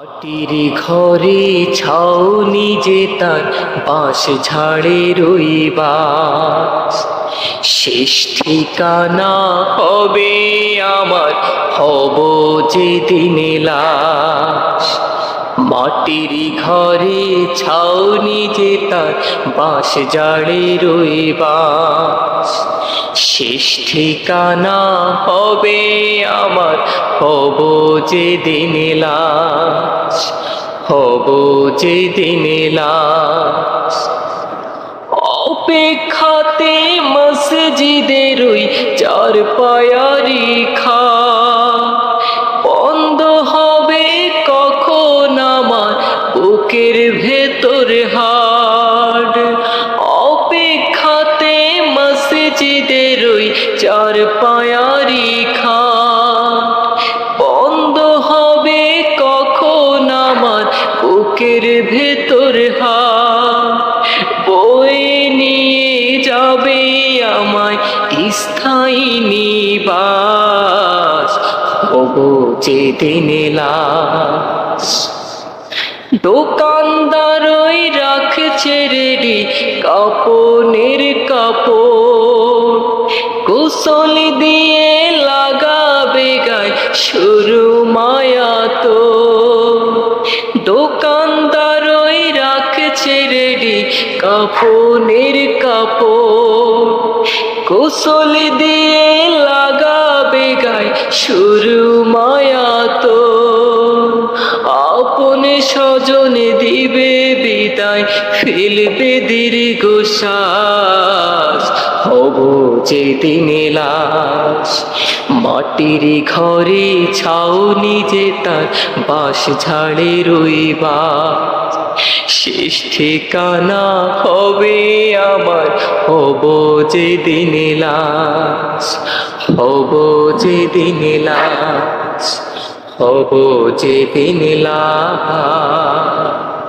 মাটির ঘরে ছাউনি যে তার বাঁশ ঝাড়ে রইবাস। শেষ ঠিকানা হবে আমার, হব যে দিনে লাশ। মাটির ঘরে ছাউনি যে তার বাঁশ ঝাড়ে রইবাস। শেষ ঠিকানা হবে আমার হব যে দিনে হব যে দিনে অপেক্ষাতে মসজিদের ওই চার পায়ারি খা বন্ধ হবে কখন আমার বুকের ভেতর হাড? অপেক্ষাতে মসজিদের ওই চার পায়ারি খা বুকের ভেতর বয়ে নিয়ে যাবে আমায় স্থায়ী নিবাস। হব যে দিনে লাশ দোকানদার ওই রাখছে রেডি কাপনের কাপড়। কুশল দিয়ে লাগাবে গায় শুরু মায়া তো রাখছে রেডি কাপনের কাপড়। দিয়ে লাগাবে গায় শুরু মায়া তো। আপন স্বজন দিবে বিদায়, ফেলবে দীর্ঘ হব যে দিনে লাশ মাটির ঘরে ছাউনি যে তার বাঁশ ঝাড়ে রইবা শেষ ঠিকানা হবে আমার, হব যে দিন লাশ হব যে দিন হব যে দিন লাশ